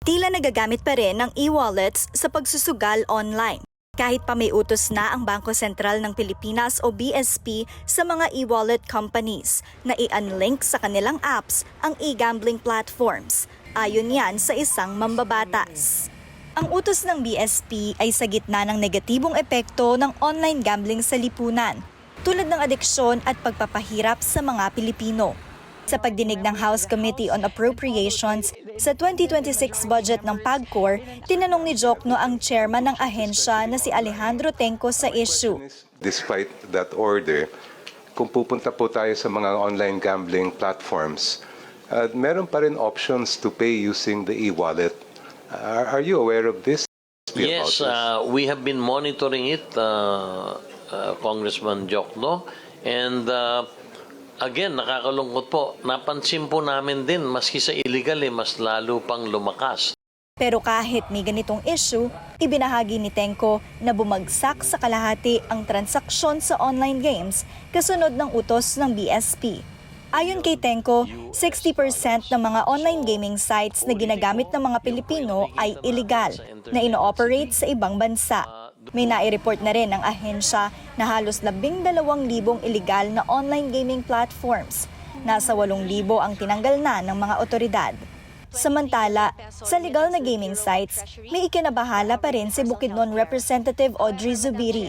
Tila nagagamit pa rin ng e-wallets sa pagsusugal online. Kahit pa may utos na ang Bangko Sentral ng Pilipinas o BSP sa mga e-wallet companies na i-unlink sa kanilang apps ang e-gambling platforms. Ayon yan sa isang mambabatas. Ang utos ng BSP ay sa gitna ng negatibong epekto ng online gambling sa lipunan, tulad ng adiksyon at pagpapahirap sa mga Pilipino. Sa pagdinig ng House Committee on Appropriations sa 2026 budget ng PAGCOR, tinanong ni Jokno ang chairman ng ahensya na si Alejandro Tenco sa issue. Despite that order, kung pupunta po tayo sa mga online gambling platforms, uh, meron pa rin options to pay using the e-wallet. Are, are you aware of this? Yes, uh, we have been monitoring it, uh, uh, Congressman Jokno. And uh, again, nakakalungkot po. Napansin po namin din, maski sa illegal, eh, mas lalo pang lumakas. Pero kahit may ganitong issue, ibinahagi ni Tenko na bumagsak sa kalahati ang transaksyon sa online games kasunod ng utos ng BSP. Ayon kay Tenko, 60% ng mga online gaming sites na ginagamit ng mga Pilipino ay illegal na ino-operate sa ibang bansa. May nai-report na rin ang ahensya na halos 12,000 illegal na online gaming platforms. Nasa 8,000 ang tinanggal na ng mga otoridad. Samantala, sa legal na gaming sites, may ikinabahala pa rin si Bukidnon Representative Audrey Zubiri.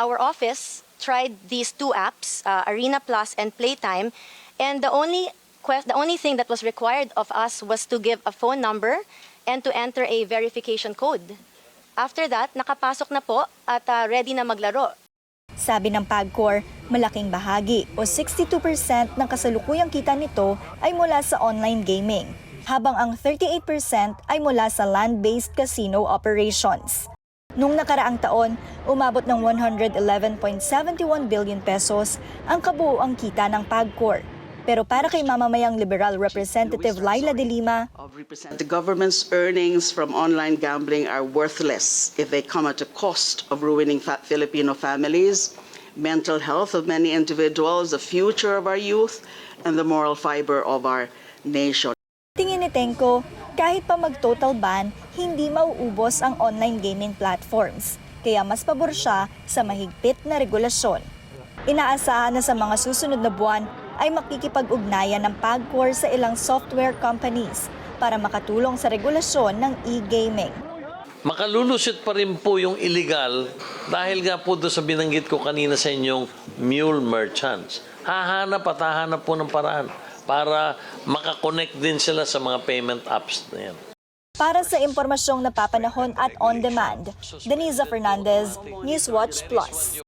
Our office tried these two apps, uh, Arena Plus and Playtime, and the only que- the only thing that was required of us was to give a phone number and to enter a verification code. After that, nakapasok na po at uh, ready na maglaro. Sabi ng PAGCOR, malaking bahagi o 62% ng kasalukuyang kita nito ay mula sa online gaming, habang ang 38% ay mula sa land-based casino operations. Nung nakaraang taon, umabot ng 111.71 billion pesos ang kabuuang kita ng PAGCOR. Pero para kay mamamayang Liberal Representative Laila de Lima, the government's earnings from online gambling are worthless if they come at a cost of ruining fa- Filipino families, mental health of many individuals, the future of our youth, and the moral fiber of our nation. Tingin ni Tenko, kahit pa mag-total ban, hindi mauubos ang online gaming platforms. Kaya mas pabor siya sa mahigpit na regulasyon. Inaasahan na sa mga susunod na buwan ay makikipag-ugnayan ng PAGCOR sa ilang software companies para makatulong sa regulasyon ng e-gaming. Makalulusot pa rin po yung illegal dahil nga po doon sa binanggit ko kanina sa inyong mule merchants. Hahanap at hahanap po ng paraan para makakonect din sila sa mga payment apps na yan. Para sa impormasyong napapanahon at on-demand, Denisa Fernandez, Newswatch Plus.